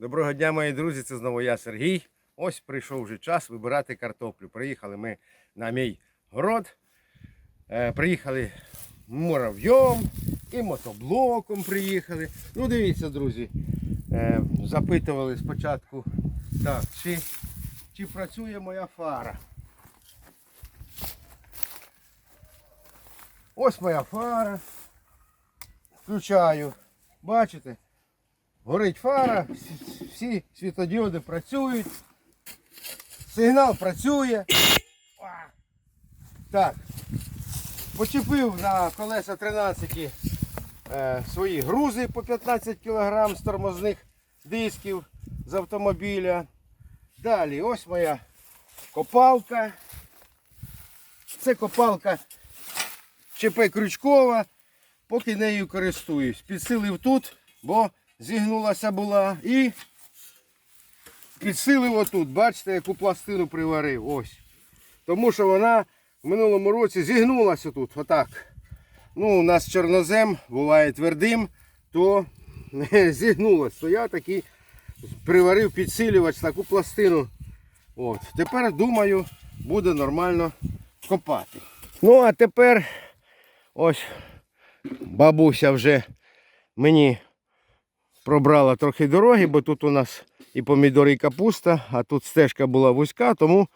Доброго дня, мої друзі! Це знову я Сергій. Ось прийшов вже час вибирати картоплю. Приїхали ми на мій город. Е, приїхали муравйом і мотоблоком приїхали. Ну, дивіться, друзі. Е, запитували спочатку, так, чи, чи працює моя фара. Ось моя фара. Включаю. Бачите? Горить фара, всі- світодіоди працюють. Сигнал працює. Так. Почепив на колеса 13 е, свої грузи по 15 кг з тормозних дисків з автомобіля. Далі ось моя копалка. Це копалка ЧП Крючкова, поки нею користуюсь. Підсилив тут, бо зігнулася була і підсилив отут. Бачите, яку пластину приварив. Ось. Тому що вона в минулому році зігнулася тут. Отак. Ну, у нас чорнозем буває твердим, то зігнулася. То я такий приварив підсилювач таку пластину. От. Тепер думаю, буде нормально копати. Ну, а тепер ось бабуся вже мені пробрала трохи дороги, бо тут у нас і помідори, і капуста, а тут стежка була вузька, тому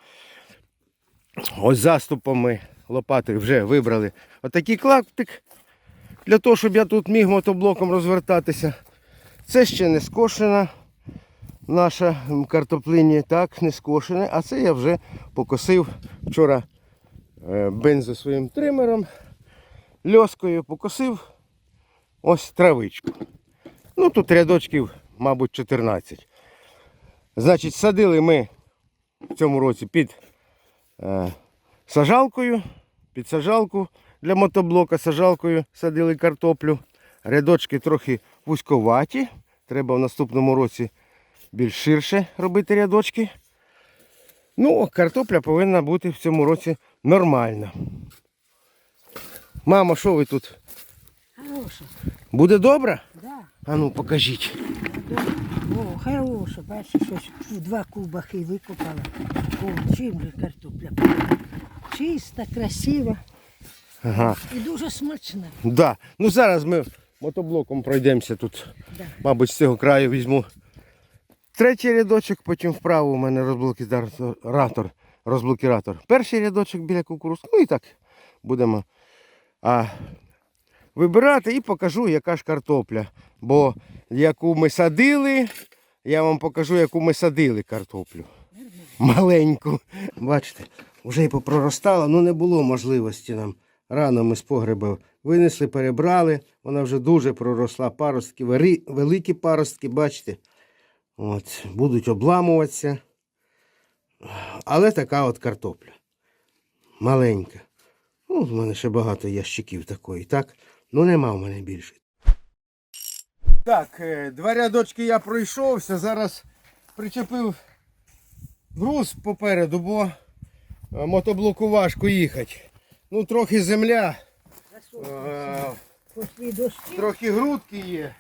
ось заступом ми лопатою вже вибрали отакий клаптик для того, щоб я тут міг мотоблоком розвертатися. Це ще не скошена наша картоплині, так, не скошене, а це я вже покосив вчора е, бензо своїм тримером, льоскою покосив ось травичку. Ну тут рядочків, мабуть, 14. Значить, садили ми в цьому році під е, сажалкою, під сажалку для мотоблока, сажалкою садили картоплю. Рядочки трохи вузьковаті. Треба в наступному році більш ширше робити рядочки. Ну, картопля повинна бути в цьому році нормальна. Мамо, що ви тут? Хороша, Буде добре? да. А ну покажіть. О, хороша, бачиш, ось у два кубахи викопала. О, чим же картопля? Чиста, красива Ага. і дуже смачна. Да. Ну зараз ми мотоблоком пройдемося тут. Да. Мабуть, з цього краю візьму третій рядочок, потім вправо у мене розблокіратор, розблокіратор. Перший рядочок біля кукуруз. Ну і так будемо а, вибирати і покажу, яка ж картопля. Бо яку ми садили, я вам покажу, яку ми садили картоплю. Маленьку. Бачите, вже і попроростала, ну не було можливості нам. Рано ми з погреба винесли, перебрали. Вона вже дуже проросла. Паростки, великі паростки, бачите. От, будуть обламуватися. Але така от картопля. Маленька. Ну, в мене ще багато ящиків такої, так? Ну нема в мене більше. Так, е, два рядочки я пройшовся. Зараз причепив груз попереду, бо е, мотоблоку важко їхати. Ну, трохи земля, е, трохи грудки є.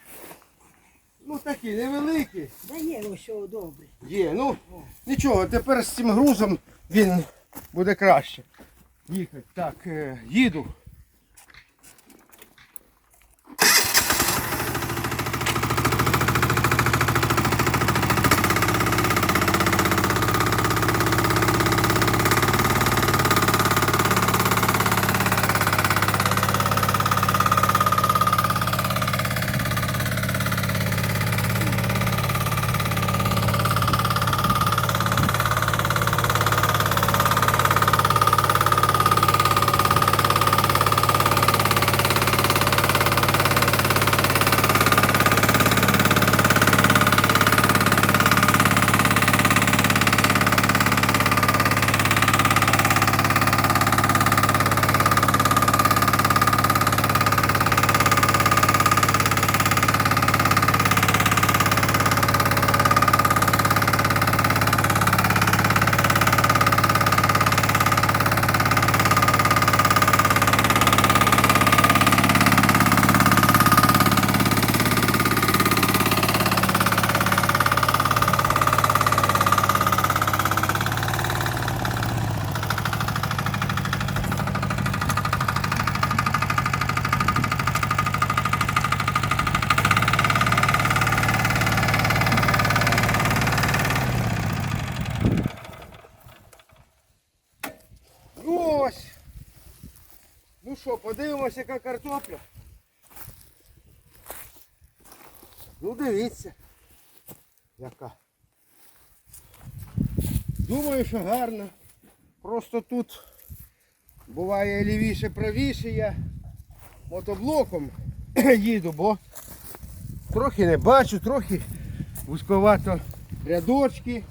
Ну такі невеликі. Да є ось що добре. Є. Ну нічого, тепер з цим грузом він буде краще. Їхати. Так, е, їду. Яка картопля. Ну дивіться. Яка. Думаю, що гарно. Просто тут буває лівіше, правіше я мотоблоком їду, бо трохи не бачу, трохи вузьковато рядочки.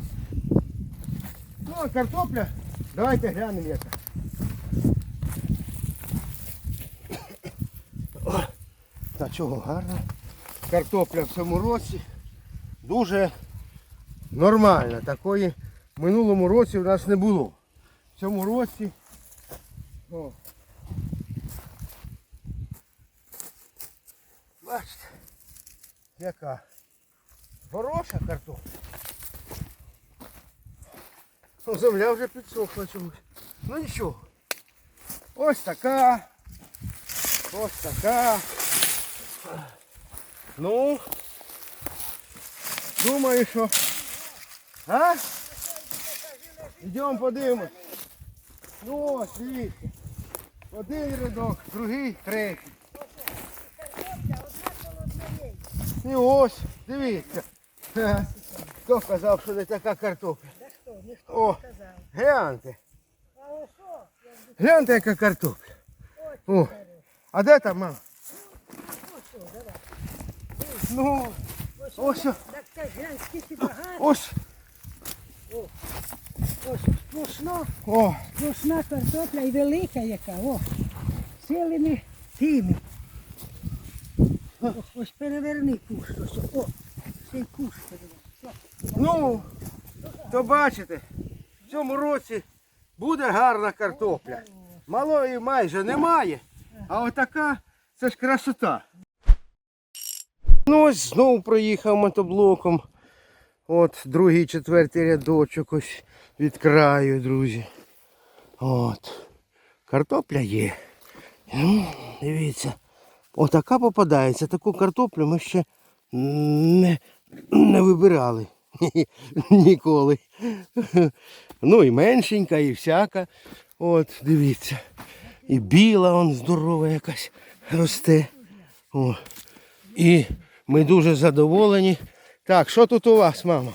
Ну а картопля, давайте глянемо яка. О, Та чого гарно. Картопля в цьому році дуже нормальна. Такої в минулому році в нас не було. В цьому році. О. Бачите, яка хороша картопля. Ну, земля вже підсохла чомусь. Ну нічого. Ось така. Ось така. Ну. Думаю, що. А? Йдемо подивимось. Ну ось, дивіться. Один рядок, другий, третій. І ось, дивіться. Хто казав, що не така картопля? О, гляньте. Гляньте, яка картопля. О, а де там, мама? Ну, ось, ось, Ось сплошно, о, сплошна картопля і велика яка. О, цілими тими. О, ось переверни куш. Ось, о, цей куш переверни. ну, то бачите, в цьому році буде гарна картопля. Малої майже немає, а отака це ж красота. Ну ось знову проїхав мотоблоком. От другий, четвертий рядочок ось від краю, друзі. От. Картопля є. Ну, дивіться. Отака попадається. Таку картоплю ми ще не, не вибирали. Ніколи. Ну і меншенька, і всяка. От, дивіться. І біла он здорова якась росте. О. І ми дуже задоволені. Так, що тут у вас, мама?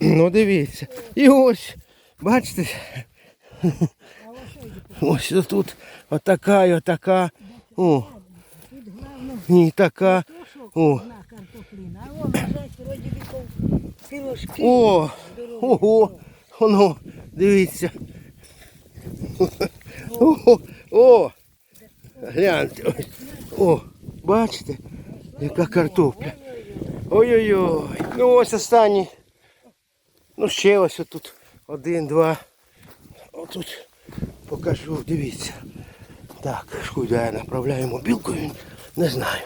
Ну дивіться. І ось, бачите, ось тут отака і отака. О, і така. О. О, ого, воно, дивіться. О, о, гляньте. О, бачите, яка картопля. Ой-ой-ой. Ну ось останні. Ну ще ось тут. Один, два. Отут покажу, дивіться. Так, куди я направляю мобілку, він не знаю.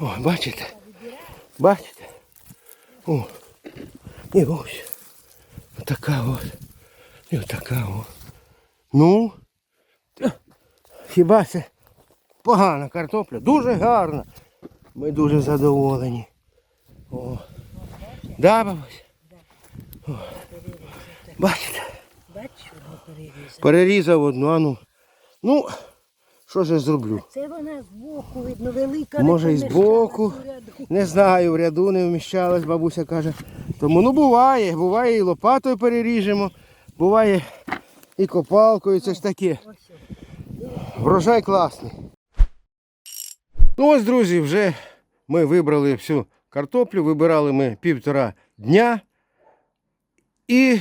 О, бачите? Бачите? О. І ось. Отака ось. І отака ось. Ну. Хіба це погана картопля? Дуже гарна. Ми дуже задоволені. О. Да, бабусь? О. Бачите? Перерізав одну, а ну. Ну, що ж я зроблю? Це вона збоку, видно, велика. Може, і збоку. поміщалась у ряду. Не знаю, в ряду не вміщалась, бабуся каже. Тому ну буває, буває і лопатою переріжемо, буває і копалкою, це ж таке. Врожай класний. Ну ось, друзі, вже ми вибрали всю картоплю, вибирали ми півтора дня. І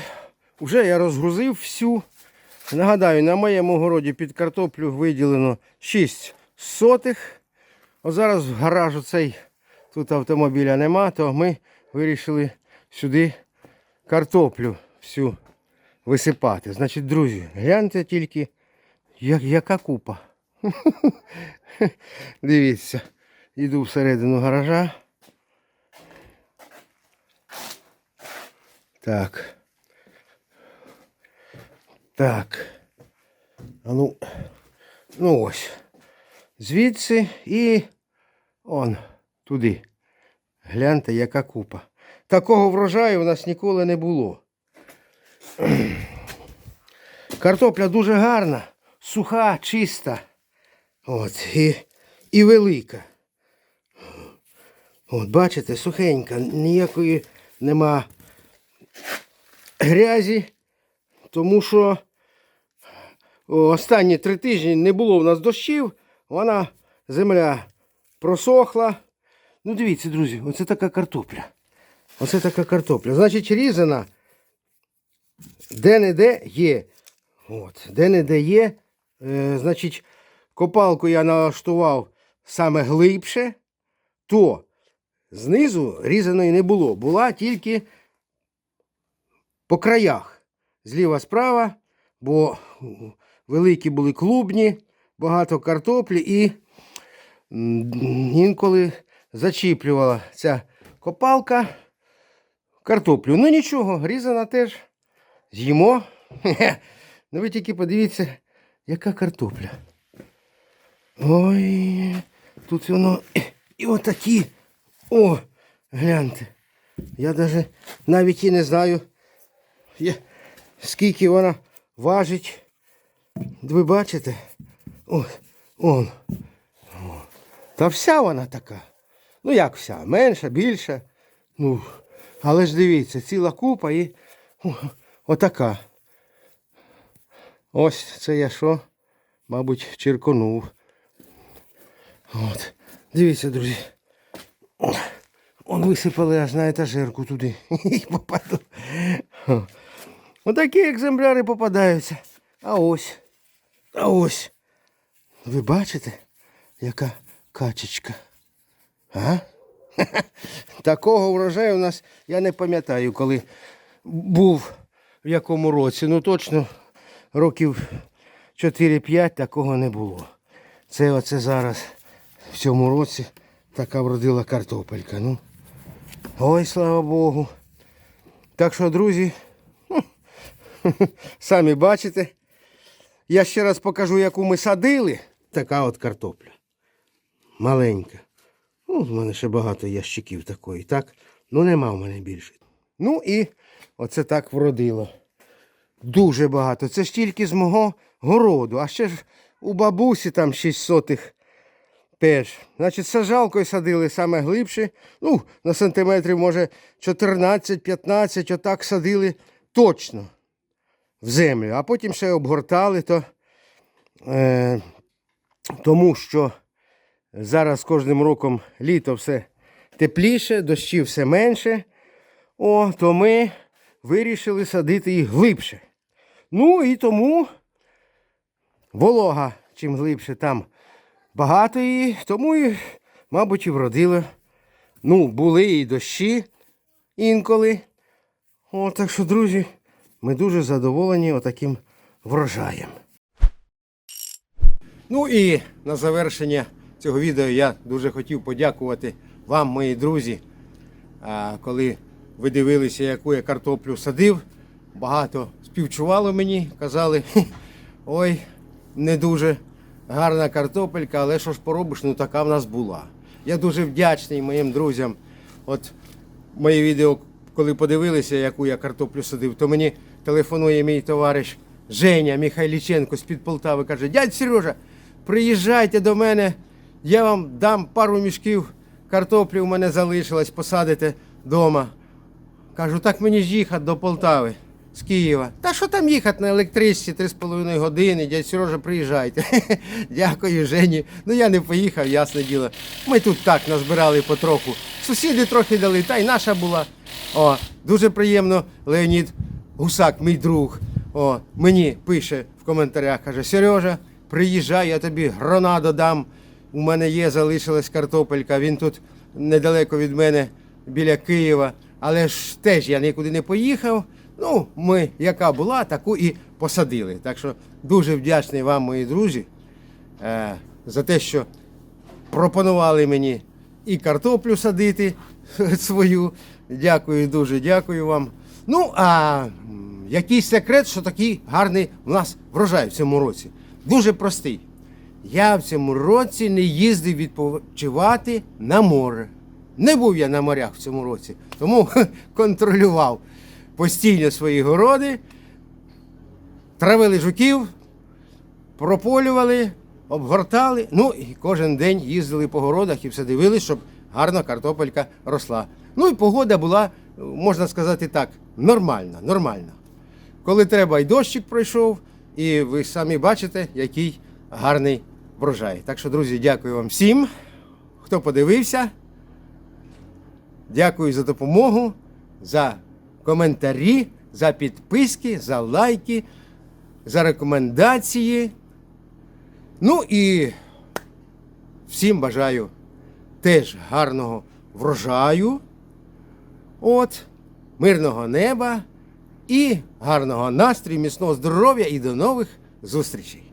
вже я розгрузив всю. Нагадаю, на моєму городі під картоплю виділено 6 сотих. От зараз в гаражу цей тут автомобіля нема, то ми вирішили сюди картоплю всю висипати. Значить, друзі, гляньте тільки, як, яка купа. Дивіться, йду всередину гаража. Так. Так. А ну, ну ось. Звідси і он туди. Гляньте, яка купа. такого врожаю у нас ніколи не було. Картопля дуже гарна, суха, чиста. От, і, і велика. От, бачите, сухенька, ніякої нема грязі, тому що останні три тижні не було в нас дощів, вона земля просохла. Ну, дивіться, друзі, оце така картопля. Оце така картопля. Значить, різана де-не-де є. От, де-не-де є. Е, значить, копалку я налаштував саме глибше, то знизу різаної не було. Була тільки по краях. Зліва справа, бо великі були клубні, багато картоплі і інколи зачіплювала ця копалка картоплю. Ну нічого, різана теж з'їмо. Ну ви тільки подивіться, яка картопля. Ой, тут воно і отакі. О, гляньте. Я навіть навіть і не знаю, скільки вона важить. Ви бачите? О, он. Та вся вона така. Ну як вся? Менша, більша. Ну, але ж дивіться, ціла купа і о, отака. Ось це я що? Мабуть, черконув. От. Дивіться, друзі. Он висипали аж на етажерку туди. І попаду. Отакі екземпляри попадаються. А ось. А ось. Ви бачите, яка качечка? А? Такого врожаю у нас я не пам'ятаю, коли був в якому році. Ну точно років 4-5 такого не було. Це оце зараз в цьому році така вродила картопелька. Ну. Ой, слава Богу. Так що, друзі, самі бачите. Я ще раз покажу, яку ми садили. Така от картопля. Маленька. Ну, в мене ще багато ящиків такої, так? Ну, нема в мене більше. Ну і оце так вродило. Дуже багато. Це ж тільки з мого городу. А ще ж у бабусі там 6 сотих теж. Значить, сажалкою садили саме глибше. Ну, на сантиметрів, може, 14-15, отак садили точно в землю. А потім ще обгортали, то, е, тому що зараз кожним роком літо все тепліше, дощів все менше. О, то ми вирішили садити їх глибше. Ну і тому волога, чим глибше там багато її, тому і, мабуть, і вродило. Ну, були і дощі інколи. О, так що, друзі, ми дуже задоволені отаким врожаєм. Ну і на завершення цього відео я дуже хотів подякувати вам, мої друзі. Коли ви дивилися, яку я картоплю садив, багато співчувало мені, казали, ой, не дуже гарна картопелька, але що ж поробиш, ну така в нас була. Я дуже вдячний моїм друзям. От моє відео, коли подивилися, яку я картоплю садив, то мені телефонує мій товариш Женя Михайліченко з-під Полтави. Каже, дядь Сережа, приїжджайте до мене, я вам дам пару мішків картоплі у мене залишилось, посадите вдома. Кажу, так мені ж їхати до Полтави з Києва. Та що там їхати на електричці 3,5 години, дядь Сережа, приїжджайте. Дякую, Жені. Ну я не поїхав, ясне діло. Ми тут так назбирали потроху. Сусіди трохи дали, та й наша була. О, дуже приємно, Леонід Гусак, мій друг. О, мені пише в коментарях, каже, Сережа, приїжджай, я тобі гронаду дам. У мене є, залишилась картопелька, він тут недалеко від мене біля Києва. Але ж теж я нікуди не поїхав. Ну, ми, яка була, таку і посадили. Так що дуже вдячний вам, мої друзі, е, за те, що пропонували мені і картоплю садити свою. Дякую, дуже дякую вам. Ну, а який секрет, що такий гарний у нас врожай в цьому році? Дуже простий. Я в цьому році не їздив відпочивати на море. Не був я на морях в цьому році, тому контролював постійно свої городи, травили жуків, прополювали, обгортали. Ну і кожен день їздили по городах і все дивились, щоб гарно картопелька росла. Ну і погода була, можна сказати так, нормальна, нормальна. Коли треба, і дощик пройшов, і ви самі бачите, який гарний врожай. Так що, друзі, дякую вам всім, хто подивився. Дякую за допомогу, за коментарі, за підписки, за лайки, за рекомендації. Ну і всім бажаю теж гарного врожаю. От, мирного неба і гарного настрою, міцного здоров'я і до нових зустрічей.